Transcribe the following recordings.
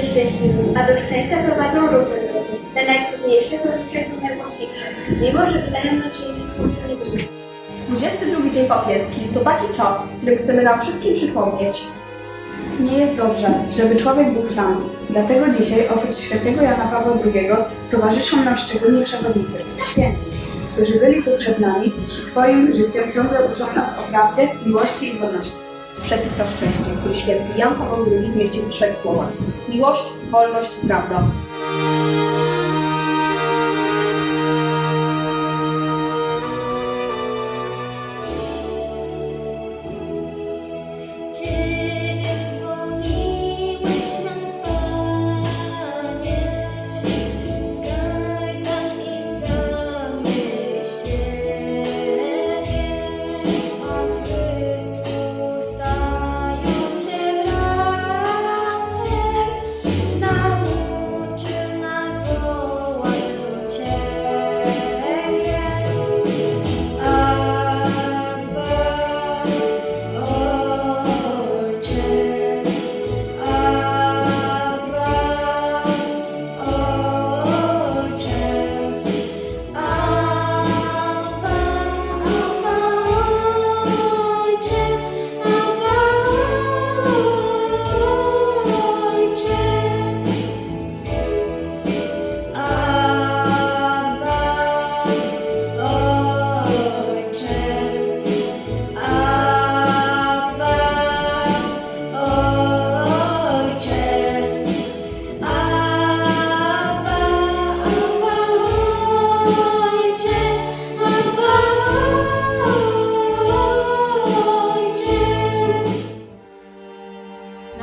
szczęśliwym, a do szczęścia prowadzą różne drogi. Te najtrudniejsze zazwyczaj są najwłaściwsze, mimo że wydają nam się nieskończenie długie. 22 Dzień Papieski to taki czas, który chcemy nam wszystkim przypomnieć. Nie jest dobrze, żeby człowiek był sam. Dlatego dzisiaj oprócz świętego Jana Pawła II towarzyszą nam szczególnie przewodnicy, święci, którzy byli tu przed nami i swoim życiem ciągle uczą nas o prawdzie, miłości i wolności. Przepis na szczęście, który święty Jan Paweł II zmieścił w trzech słowach. Miłość, wolność, prawda.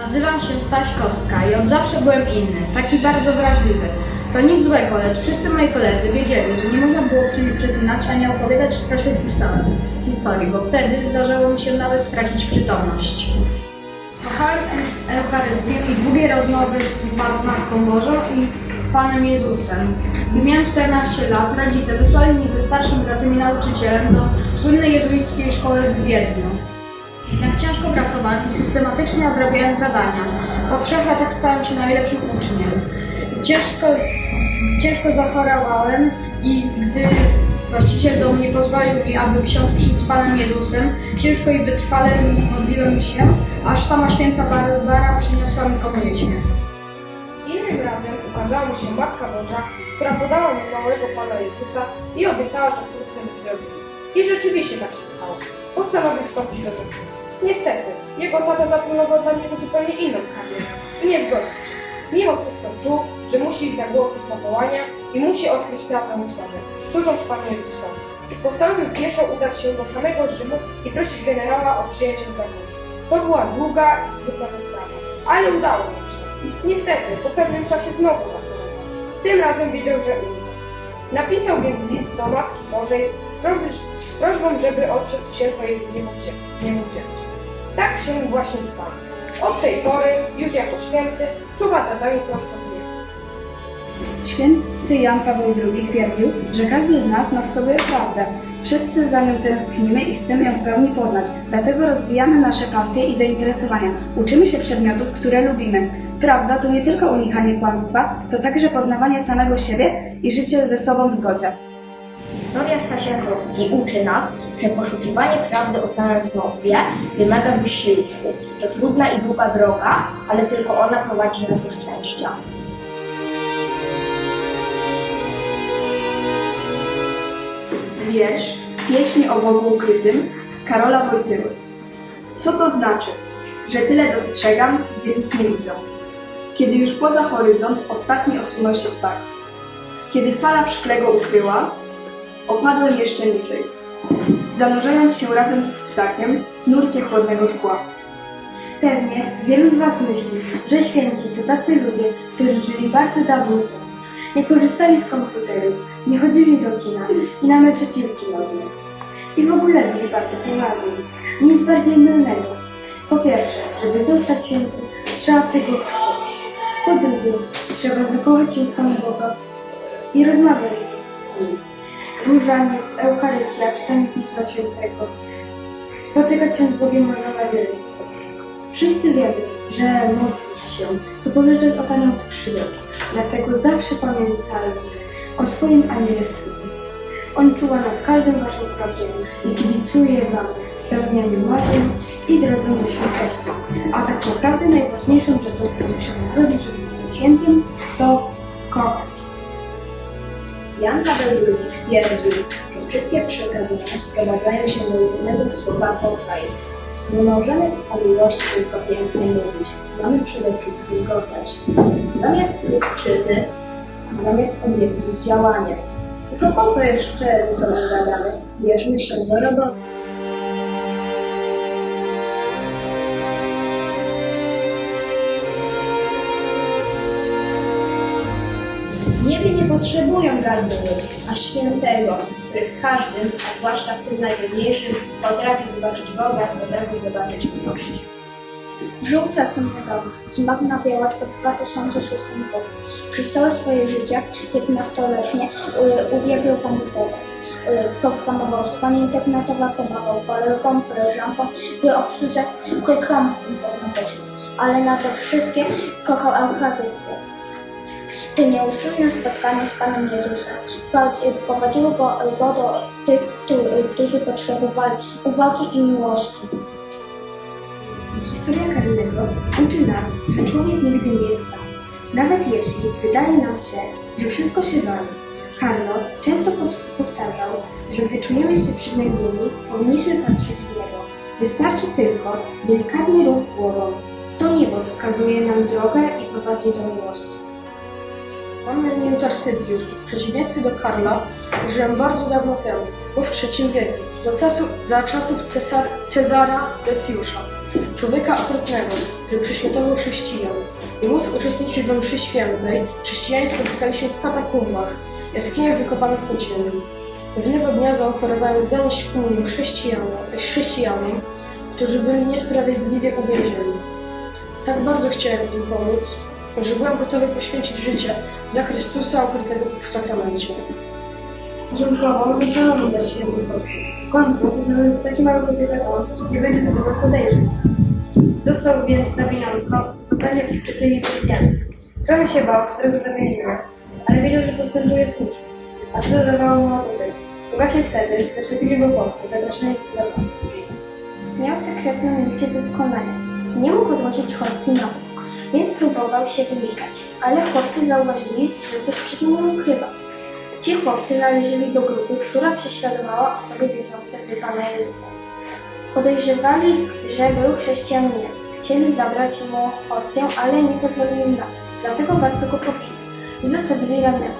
Nazywam się Staś Kostka i od zawsze byłem inny, taki bardzo wrażliwy. To nic złego, lecz wszyscy moi koledzy wiedzieli, że nie można było przy mnie przeklinać ani opowiadać strasznych historii, historii, bo wtedy zdarzało mi się nawet stracić przytomność. Kochałem Eucharystię i długie rozmowy z Matką Bożą i Panem Jezusem. Gdy miałem 14 lat, rodzice wysłali mnie ze starszym bratem i nauczycielem do słynnej jezuickiej szkoły w Wiedniu. Jednak ciężko pracowałem i systematycznie odrabiałem zadania. Po trzech latach stałem się najlepszym uczniem. Ciężko, ciężko zachorowałem i gdy właściciel do mnie pozwolił mi, aby ksiądz przyszedł z Panem Jezusem, ciężko i wytrwale modliłem się, aż sama święta Barbara przyniosła mi komunię. Innym razem ukazała mu się Matka Boża, która podała mu małego Pana Jezusa i obiecała, że wkrótce wyzdrowi. I rzeczywiście tak się stało. Postanowił wstąpić do wieku. Niestety, jego tata zaplanował dla niego zupełnie inną karierę i nie zgodził się. Mimo wszystko czuł, że musi iść za głosem powołania i musi odkryć prawdę o sobie, służąc Panu Jezusowi. Postanowił pieszo udać się do samego Rzymu i prosić generała o przyjęcie zakonu. To była długa i trudna wyprawa, ale udało mu się. Niestety, po pewnym czasie znowu zachorował. Tym razem wiedział, że umrze. Napisał więc list do Matki Bożej z, prośb- z prośbą, żeby odszedł w święto jej niemowzięcie. Tak się właśnie stało. Od tej pory, już jako święty, czuwa nami prosto z nieba. Święty Jan Paweł II twierdził, że każdy z nas ma w sobie prawdę. Wszyscy za nią tęsknimy i chcemy ją w pełni poznać. Dlatego rozwijamy nasze pasje i zainteresowania. Uczymy się przedmiotów, które lubimy. Prawda to nie tylko unikanie kłamstwa, to także poznawanie samego siebie i życie ze sobą w zgodzie. Historia Stasia uczy nas, że poszukiwanie prawdy o samym sobie wymaga wysiłku. To trudna i długa droga, ale tylko ona prowadzi nas do szczęścia. Wiersz Pieśń o Bogu ukrytym Karola Wojtyły. Co to znaczy? Że tyle dostrzegam, więc nie widzę. Kiedy już poza horyzont ostatni osunął się ptak. Kiedy fala w szkle go ukryła, opadłem jeszcze niżej. Zanurzając się razem z ptakiem w nurcie chłodnego szkła. Pewnie wielu z Was myśli, że święci to tacy ludzie, którzy żyli bardzo dawno. Nie korzystali z komputerów, nie chodzili do kina i na mecze piłki nożnej. I w ogóle byli bardzo poważni. Nic bardziej mylnego. Po pierwsze, żeby zostać świętym, trzeba tego chcieć. Po drugie, trzeba zakochać się w Panu Boga i rozmawiać z Nim. Różaniec, Eucharystia, Pisma Świętego. Spotykać się z Bogiem można na wiele sposobów. Wszyscy wiemy, że modlić się to pożyczać od anioł skrzydeł. Dlatego zawsze pamiętajcie o swoim anielskim. On czuwa nad każdym waszym krokiem i kibicuje wam w spełnianiu marzeń i drodze do świętości. A tak naprawdę najważniejszą rzeczą, którą trzeba zrobić, żeby być świętym, to kochać. Jan Paweł II twierdził, że wszystkie przekazania sprowadzają się do jednego słowa kochaj. Nie możemy o miłości tylko pięknie mówić, mamy przede wszystkim kochać. Zamiast słów czyny, zamiast obietnic działania. Tylko po co jeszcze ze sobą gadamy? Bierzmy się do roboty. Nie potrzebują garbuły, a świętego, który w każdym, a zwłaszcza w tym najbiedniejszym, potrafi zobaczyć Boga, potrafi zobaczyć miłość. Żył certyfikatowy, zmarł białaczkę w 2006 roku. Przez całe swoje życie, 15-letnie, y, uwielbiał komputery. Y, Programował stronie internetowe, pomagał kolegom, koleżankom w obsłudze programów informatycznych, ale na to wszystkie kochał Eucharystię. Te nieustanne spotkania z Panem Jezusem pro- prowadziły go, go do tych, którzy, którzy potrzebowali uwagi i miłości. Historia Karnego uczy nas, że człowiek nigdy nie jest sam. Nawet jeśli wydaje nam się, że wszystko się wali. Karlo często pow- powtarzał, że gdy czujemy się przygnębieni, powinniśmy patrzeć w niebo. Wystarczy tylko delikatny ruch głową. To niebo wskazuje nam drogę i prowadzi do miłości. Mam na imię Tarsycjusz. W przeciwieństwie do Karla żyłem bardzo dawno temu, bo w III wieku, za czasów, za czasów Cezara Decjusza, człowieka okropnego, który prześladował chrześcijan. Nie móc uczestniczyć we mszy świętej, chrześcijanie spotykali się w katakumbach, jaskiniach wykopanych pod ziemią. Pewnego dnia zaoferowałem zanieść komunię chrześcijanom, chrześcijanom, którzy byli niesprawiedliwie uwięzieni. Tak bardzo chciałem im pomóc, że byłem gotowy poświęcić życie za Chrystusa ukrytego w sakramencie. Dziękuję, że szanowny dla świętych Polski. W końcu znalazł taki mały kobietą, nie będzie sobie podejrzeć. Został więc zabinanko, zupełnie odczytymi Chrześcijanami. Trochę się bał, że go więzienia, ale wiedział, że postępuje słusznie. A co zadawało mu atuty? I właśnie wtedy zaczepili go chłopcy, zapraszani do zabawy. Miał sekretną misję do wykonania. Nie mógł odłożyć na bok, więc próbował się wymykać, ale chłopcy zauważyli, że coś przed nim ukrywa. Ci chłopcy należeli do grupy, która prześladowała osoby wierzące w Pana Jezusa. Podejrzewali, że był chrześcijaninem. Chcieli zabrać mu hostię, ale nie pozwolili na to. Dlatego bardzo go pobili i zostawili rannego.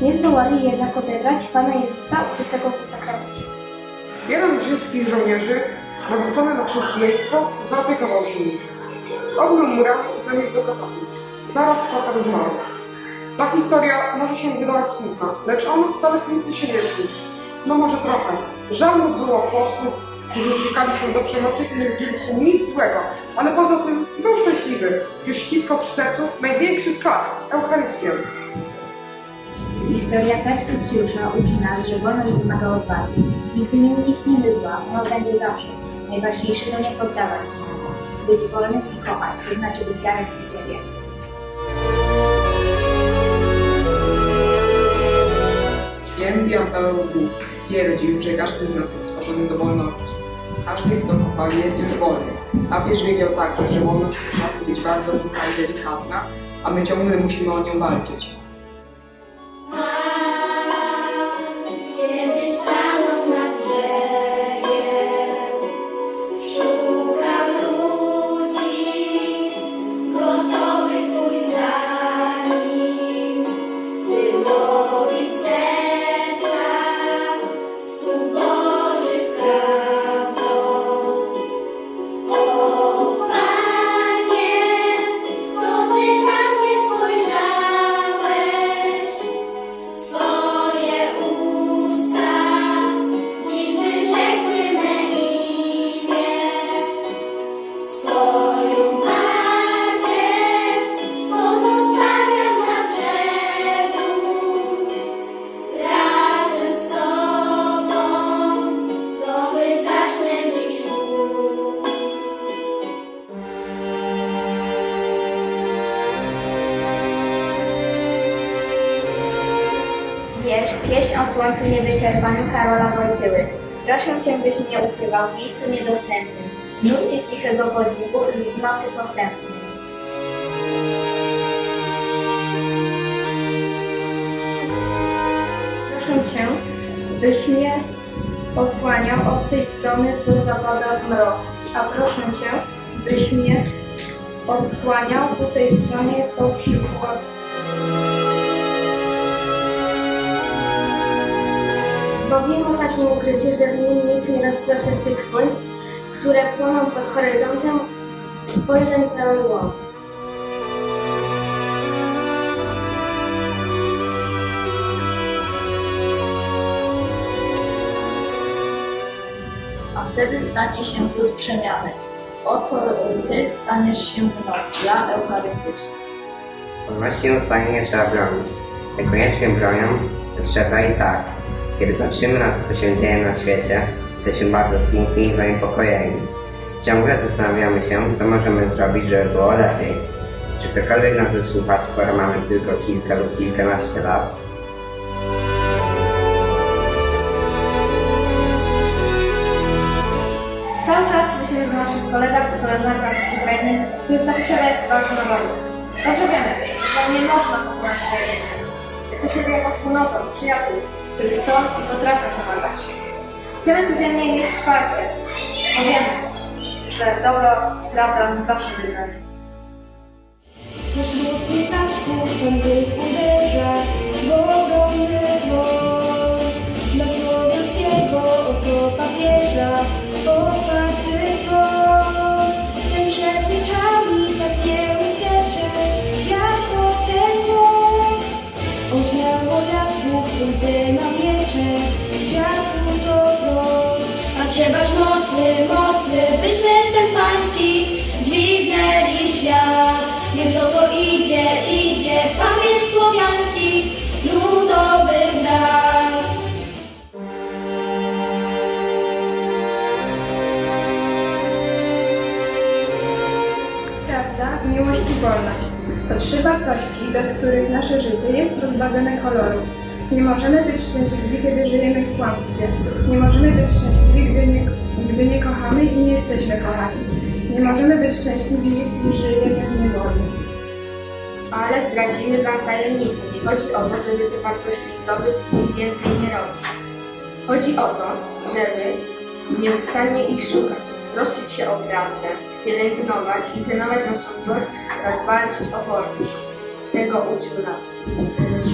Nie zdołali jednak odebrać Pana Jezusa ukrytego w sakramencie. Jeden z rzymskich żołnierzy, nawrócony na chrześcijaństwo, zaopiekował się nim. Obmył mu ramię i zaniósł do katakumb. Zaraz potem zmarł. Ta historia może się wydawać smutna, lecz on wcale smutny się nie czuł. No może trochę. Żal mu było chłopców, którzy uciekali się do przemocy i nie nic złego, ale poza tym był szczęśliwy, gdyż ściskał przy sercu największy skarb Eucharystię. Historia Tarsycjusza uczy nas, że wolność wymaga odwagi. Nigdy nie unikniemy zła, ono będzie zawsze. Najważniejsze to nie poddawać się. Być wolnym i kochać, to znaczy być darem z siebie. Święty Jan Paweł II stwierdził, że każdy z nas jest stworzony do wolności. Każdy, kto kocha, jest już wolny. Papież wiedział także, że wolność potrafi być bardzo krótka i delikatna, a my ciągle musimy o nią walczyć. Pieśń o słońcu niewyczerpanym Karola Wojtyły. Proszę Cię, byś mnie ukrywał w miejscu niedostępnym, nurcie cichego podziwu i w nocy posępnej. Proszę Cię, byś mnie osłaniał od tej strony, co zapada w mrok. A proszę Cię, byś mnie odsłaniał po tej stronie, co przykład. Bo wiem o takim ukryciu, że w nim nic nie rozproszę z tych słońc, które płoną pod horyzontem spojrzeń pełen łom. a wtedy stanie się cud przemiany. Oto Ty staniesz się mną, ja Eucharystyczny. Wolności ustanie nie trzeba bronić. Niekoniecznie bronią, trzeba i tak. Kiedy patrzymy na to, co się dzieje na świecie, jesteśmy bardzo smutni i zaniepokojeni. Ciągle zastanawiamy się, co możemy zrobić, żeby było lepiej. Czy ktokolwiek nas wysłucha, skoro mamy tylko kilka lub kilkanaście lat? Cały czas myślimy o naszych kolegach i koleżankach z Ukrainy, którzy tak siebie walczą na. Dobrze wiemy, że nie można pokonać wojny. Jesteśmy jako wspólnotą, przyjaciół, którzy chcą i potrafią pomagać. Chcemy codziennie mieć wsparcie, bo wiemy, że dobro, prawda zawsze wygramy. To smutny zasków będę uderza wolność to trzy wartości, bez których nasze życie jest pozbawione koloru. Nie możemy być szczęśliwi, kiedy żyjemy w kłamstwie. Nie możemy być szczęśliwi, gdy nie, gdy nie kochamy i nie jesteśmy kochani. Nie możemy być szczęśliwi, jeśli żyjemy w niewoli. Ale zdradzimy Wam tajemnicę. Nie chodzi o to, żeby te wartości zdobyć nic więcej nie robić. Chodzi o to, żeby nieustannie ich szukać, troszczyć się o prawdę, pielęgnować i trenować naszą miłość oraz walczyć o wolność. Tego uczył nas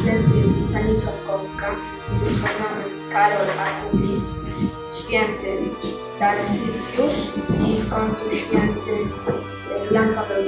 święty Stanisław Kostka, błogosławiony Karol Akutis, święty Darsycjusz i w końcu święty Jan Paweł.